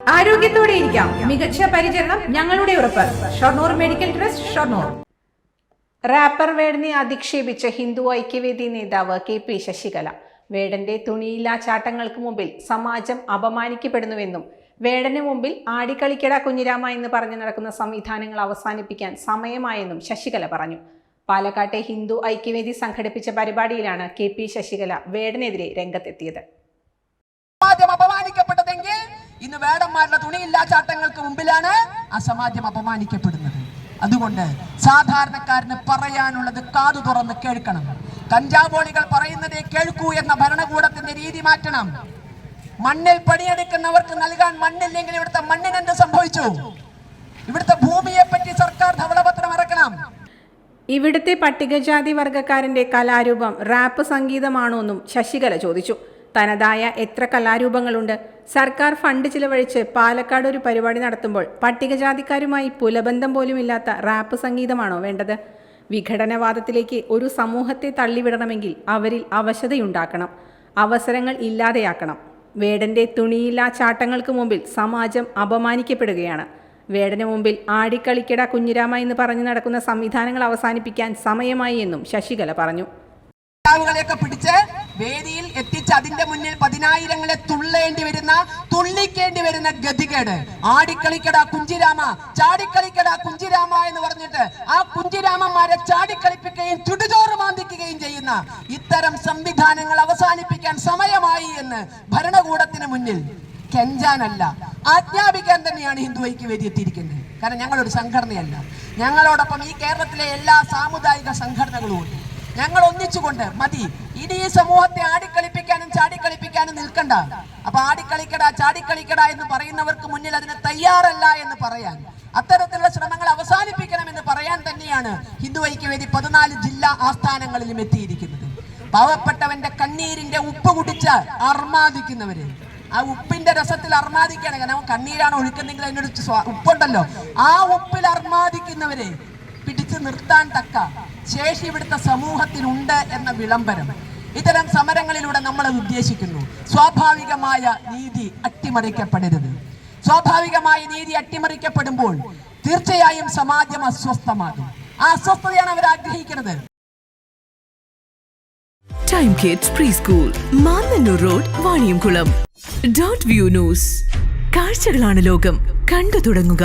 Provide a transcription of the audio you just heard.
ആരോഗ്യത്തോടെ ഇരിക്കാം. മികച്ച പരിചരണം ഞങ്ങളുടെ ഉറപ്പ്. Shoranur medical trust Shoranur. Rapper വേടനെ അധിക്ഷേപിച്ച ഹിന്ദു ഐക്യവേദി നേതാവ് കെ പി ശശികല. വേടന്റെ തുണിയില്ലാ ചാട്ടങ്ങൾക്ക് മുമ്പിൽ സമാജം അപമാനിക്കപ്പെടുന്നുവെന്നും വേടന് മുമ്പിൽ ആടിക്കളിക്കട കുഞ്ഞിരാമ എന്ന് പറഞ്ഞു നടക്കുന്ന സംവിധാനങ്ങൾ അവസാനിപ്പിക്കാൻ സമയമായെന്നും ശശികല പറഞ്ഞു. പാലക്കാട്ടെ ഹിന്ദു ഐക്യവേദി സംഘടിപ്പിച്ച പരിപാടിയിലാണ് കെ പി ശശികല വേടനെതിരെ രംഗത്തെത്തിയത്. ഇന്ന് വേടന്മാരുടെ തുണിയില്ലാ ചാട്ടങ്ങൾക്ക് മുമ്പിലാണ് ആ സമാജം അപമാനിക്കപ്പെടുന്നത്. അതുകൊണ്ട് സാധാരണക്കാരന് പറയാനുള്ളത് കാതു തുറന്ന് കേൾക്കണം. കഞ്ചാവോളികൾ പറയുന്നതേ കേൾക്കൂ എന്ന ഭരണകൂടത്തിന്റെ രീതി മാറ്റണം. മണ്ണിൽ പണിയെടുക്കുന്നവർക്ക് നൽകാൻ മണ്ണില്ലെങ്കിൽ ഇവിടുത്തെ മണ്ണിന് എന്ത് സംഭവിച്ചു? ഇവിടുത്തെ ഭൂമിയെ പറ്റി സർക്കാർ ധവളപത്രം ഇറക്കണം. ഇവിടുത്തെ പട്ടികജാതി വർഗക്കാരന്റെ കലാരൂപം റാപ്പ് സംഗീതമാണോ എന്നും ശശികല ചോദിച്ചു. തനതായ എത്ര കലാരൂപങ്ങളുണ്ട്. സർക്കാർ ഫണ്ട് ചിലവഴിച്ച് പാലക്കാട് ഒരു പരിപാടി നടത്തുമ്പോൾ പട്ടികജാതിക്കാരുമായി പുലബന്ധം പോലുമില്ലാത്ത റാപ്പ് സംഗീതമാണോ വേണ്ടത്? വിഘടനവാദത്തിലേക്ക് ഒരു സമൂഹത്തെ തള്ളിവിടണമെങ്കിൽ അവരിൽ അവശതയുണ്ടാക്കണം. അവസരങ്ങൾ ഇല്ലാതെയാക്കണം. വേടന്റെ തുണിയില്ലാ ചാട്ടങ്ങൾക്ക് മുമ്പിൽ സമാജം അപമാനിക്കപ്പെടുകയാണ്. വേടന് മുമ്പിൽ ആടിക്കളിക്കട കുഞ്ഞിരാമ എന്ന് പറഞ്ഞു നടക്കുന്ന സംവിധാനങ്ങൾ അവസാനിപ്പിക്കാൻ സമയമായി എന്നും ശശികല പറഞ്ഞു. വേദിയിൽ എത്തിച്ച് അതിന്റെ മുന്നിൽ പതിനായിരങ്ങളെ തുള്ളേണ്ടി വരുന്ന തുള്ളിക്കേണ്ടി വരുന്ന ഗതികേട്. ആടിക്കളിക്കട കുഞ്ചിരാമ ചാടിക്കളിക്കട കുഞ്ചിരാമ എന്ന് പറഞ്ഞിട്ട് ആ കുഞ്ചിരാമന്മാരെ ചാടിക്കളിപ്പിക്കുകയും ചുടുചോറ് മാന്തിക്കുകയും ചെയ്യുന്ന ഇത്തരം സംവിധാനങ്ങൾ അവസാനിപ്പിക്കാൻ സമയമായി എന്ന് ഭരണകൂടത്തിന് മുന്നിൽ കെഞ്ചാനല്ല ആജ്ഞാപിക്കാൻ തന്നെയാണ് ഹിന്ദു ഐക്യവേദി എത്തിയിരിക്കുന്നത്. കാരണം ഞങ്ങളൊരു സംഘടനയല്ല. ഞങ്ങളോടൊപ്പം ഈ കേരളത്തിലെ എല്ലാ സാമുദായിക സംഘടനകളും ഉണ്ട്. ഞങ്ങൾ ഒന്നിച്ചുകൊണ്ട് മതി. ഇനി ഈ സമൂഹത്തെ ആടിക്കളിപ്പിക്കാനും ചാടിക്കളിപ്പിക്കാനും നിൽക്കണ്ട. അപ്പൊ ആടിക്കളിക്കട ചാടിക്കളിക്കട എന്ന് പറയുന്നവർക്ക് മുന്നിൽ അതിന് തയ്യാറല്ല എന്ന് പറയാൻ അത്തരത്തിലുള്ള ശ്രമങ്ങൾ അവസാനിപ്പിക്കണം എന്ന് പറയാൻ തന്നെയാണ് ഹിന്ദു ഐക്യവേദി പതിനാല് ജില്ലാ ആസ്ഥാനങ്ങളിലും എത്തിയിരിക്കുന്നത്. പാവപ്പെട്ടവന്റെ കണ്ണീരിന്റെ ഉപ്പ് കുടിച്ച് അർമാദിക്കുന്നവര്. ആ ഉപ്പിന്റെ രസത്തിൽ അർമാദിക്കുകയാണെങ്കിൽ കാരണം കണ്ണീരാണ് ഒഴുക്കുന്നെങ്കിൽ അതിനൊരു ഉപ്പുണ്ടല്ലോ. ആ ഉപ്പിൽ അർമാദിക്കുന്നവരെ പിടിച്ചു നിർത്താൻ തക്ക. ശേഷി ഇവിടുത്തെ സമൂഹത്തിനുണ്ട് എന്ന വിളംബരം. ഇത്തരം സമരങ്ങളിലൂടെ നമ്മൾ അത് ഉദ്ദേശിക്കുന്നു. സ്വാഭാവികമായ നീതി അട്ടിമറിക്കപ്പെടരുത്. സ്വാഭാവികമായ നീതി അട്ടിമറിക്കപ്പെടുമ്പോൾ തീർച്ചയായും സമാജം അസ്വസ്ഥമാകും. ആ അസ്വസ്ഥതയാണ് അവർ ആഗ്രഹിക്കുന്നത്. Time Kids preschool Mannanoor road Vaniyamkulam dot view news കാഴ്ചകളാണ് ലോകം. കണ്ടു തുടങ്ങുക.